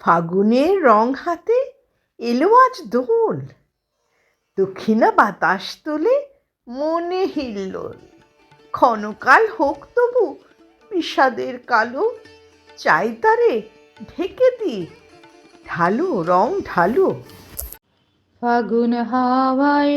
ফাগুনের রং হাতে এলো আজ দোল। দক্ষিণা বাতাস তোলে মনে হিল্লোল। ক্ষণকাল হোক তবু বিষাদের কালো, চাই তারে ঢেকে দি ঢালো, রং ঢালো। ফাগুন হাওয়ায়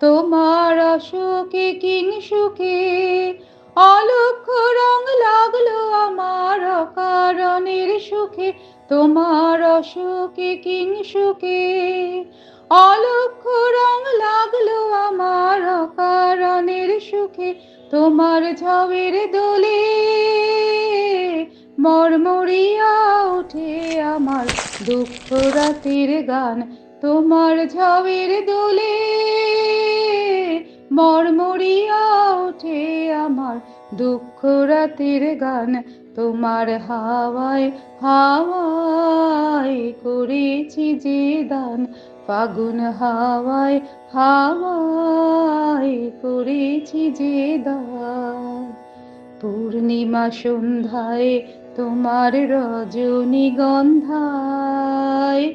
তোমার অসুখে কিং সুখে অলক্ষ রং লাগল আমার অকারণের সুখে। তোমার অসুখে কিং সুখে অলক্ষ রং লাগল আমার অকারণের সুখে। তোমার ঝাউয়ের দোলে মরমরিয়া ওঠে আমার দুঃখ রাতের গান। তোমার ঝাউয়ের দোলে মরমরিয়া ওঠে আমার দুঃখ রাতের গান, তোমার হাওয়ায় হাওয়ায় করেছি যে দান। ফাগুন হাওয়ায় হাওয়ায় করেছি যে দান। পূর্ণিমা সন্ধ্যায় তোমার রজনীগন্ধায়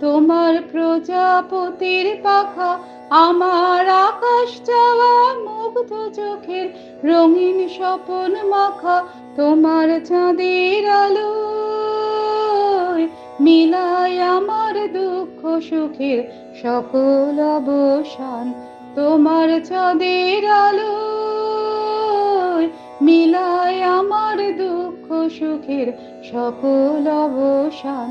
তোমার প্রজাপতির পাখা আমার আকাশ চাওয়া মুগ্ধ চোখের রঙিন স্বপন মাখা তোমার চাঁদের আলো মিলায় আমার দুঃখ সুখের সকল অবসান। তোমার চাঁদের আলো মিলায় আমার দুঃখ সুখের সকল অবসান।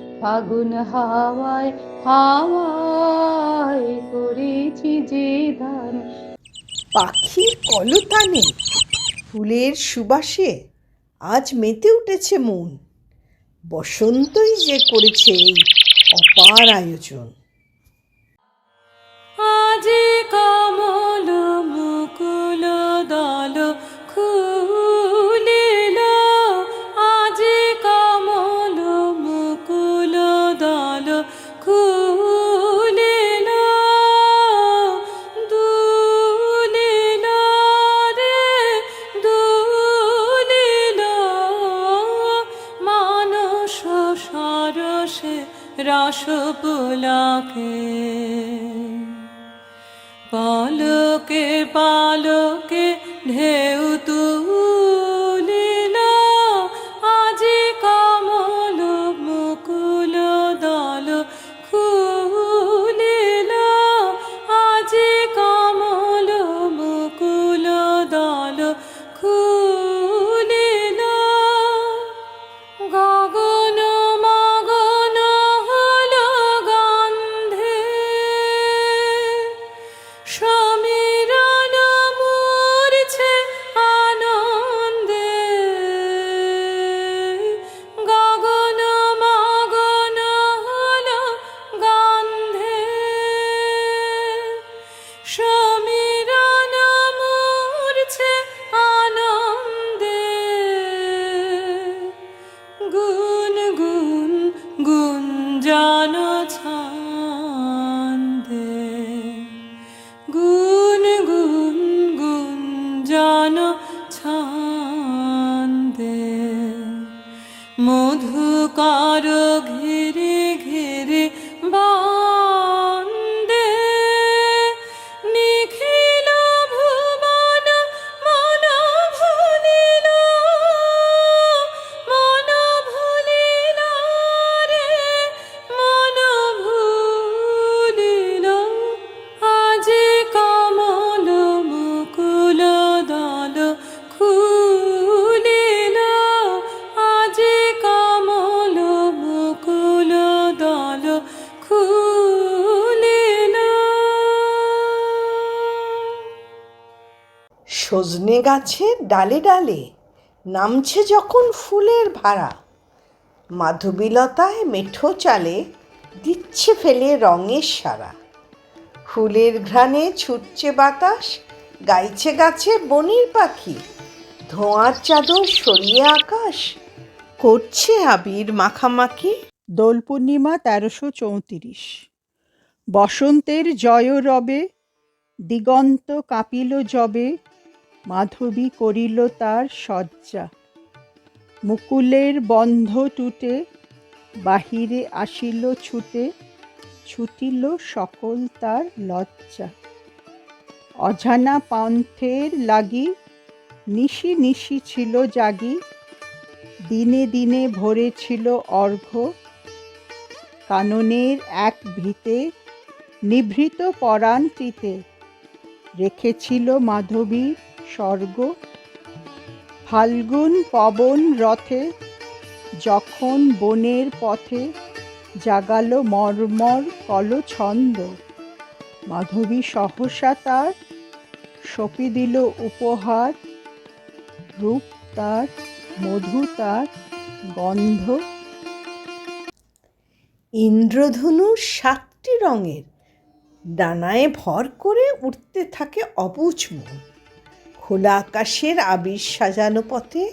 ফাগুন হাওয়ায় হাওয়ায় করেছি যে দান পাখির কলতানে ফুলের সুবাসে আজ মেতে উঠেছে মন। বসন্তই যে করেছে এই অপার আয়োজন। আজি কমল পুলাকে পালকে মধুকার ঘিরে ঘিরে সজনে গাছের ডালে ডালে নামছে যখন ফুলের ভাড়া। মাধবীলতায় মেঠো চালে দিচ্ছে ফেলে রঙের সারা ফুলের ঘ্রাণে ছুটছে বাতাস, গাইছে গাছে বনির পাখি। ধোঁয়ার চাদর সরিয়ে আকাশ, করছে আবির মাখামাখি। দোল পূর্ণিমা তেরোশো চৌত্রিশ। বসন্তের জয় রবে, দিগন্ত কাঁপিল যবে মাধবী করিল তার শয্যা। মুকুলের বন্ধ টুটে বাহিরে আসিল ছুটে, ছুটিল সকল তার লজ্জা। অজানা পন্থের লাগি নিশি নিশি ছিল জাগি, দিনে দিনে ভরেছিল অর্ঘ্য কাননের এক ভিতে নিভৃত পরাণটিতে রেখেছিল মাধবীর স্বর্গ, ফাল্গুন পবন রথে, যখন বনের পথে জাগালো মর্মর কল ছন্দ মাধবী সহসা তার সপি দিল উপহার, রূপ তার, মধু তার, গন্ধ। ইন্দ্রধনু সাতটি রঙের, ডানায় ভর করে উঠতে থাকে অবুঝ মন খোলা আকাশের আবির সাজানো পথে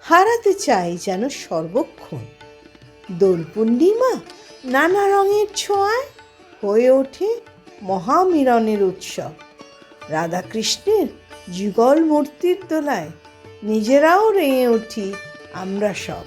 হারাতে চাই যেন সর্বক্ষণ। দোল পূর্ণিমা নানা রঙের ছোঁয়ায় হয়ে ওঠে মহামিলনের উৎসব। রাধাকৃষ্ণের যুগল মূর্তির দোলায় নিজেরাও রেঙে উঠি আমরা সব।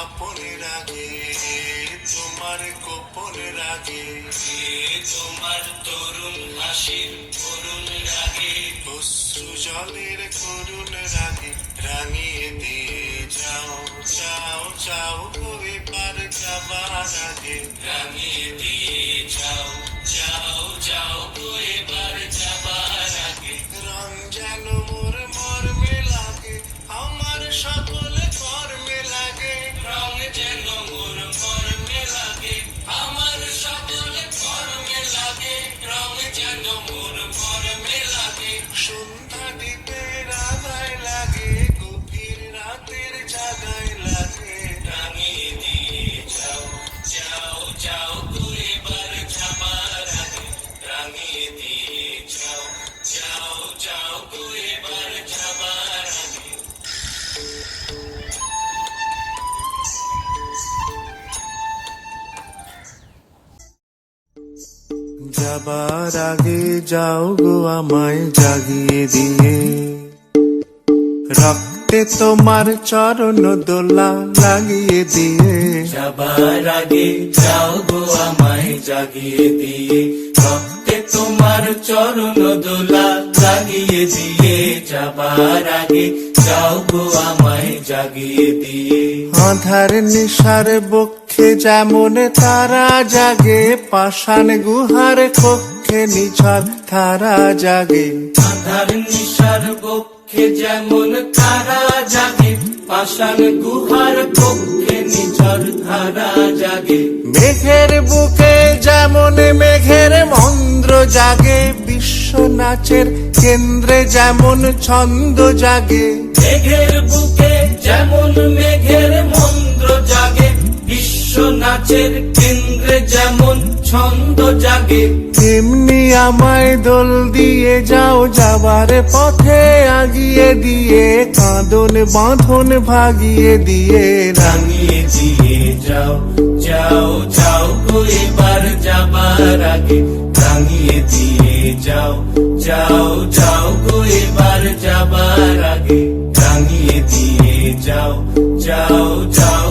আপনের আগে তোমার গোপনের আগে তোমার তরুণ হাসির করুণ রাগে। অশ্রু জলের করুণ রাগে রাঙিয়ে দিয়ে যাও যাও যাও করে পার যাবার আগে। রাঙিয়ে দিয়ে যাও। যাবার আগে যাও গো আমায় জাগিয়ে দিয়ে। রক্তে তোমার চরণ দোলা লাগিয়ে দিয়ে। যাবার আগে যাও গো আমায় জাগিয়ে দিয়ে। রক্তে তোমার চরণ দোলা লাগিয়ে দিয়ে। যাবার আগে যাও গো আমায় জাগিয়ে দিয়ে। আধার নিশার বক্ষে যেমন তারা জাগে পাষাণ গুহার কক্ষে নিঝর তারা জাগে। আধার নিশার বক্ষে বক্ষে যেমন তারা জাগে পাষাণ গুহার পক্ষে নিঝর ধারা জাগে। মেঘের বুকে যেমন মেঘের মন্দ্র জাগে বিশ্ব নাচের কেন্দ্রে যেমন ছন্দ জাগে। মেঘের বুকে যেমন মেঘের মন্দ্র জাগে বিশ্ব নাচের কেন্দ্রে যেমন ছন্দ জাগে। তেমনি আমায় দোল দিয়ে যাও যাবার পথে আগিয়ে দিয়ে কাঁদন বাঁধন ভাগিয়ে দিয়ে। রাঙিয়ে দিয়ে যাও যাও যাও গো এবার যাবার আগে। রাঙিয়ে দিয়ে যাও যাও যাও গো এবার যাবার আগে। রাঙিয়ে দিয়ে যাও যাও যাও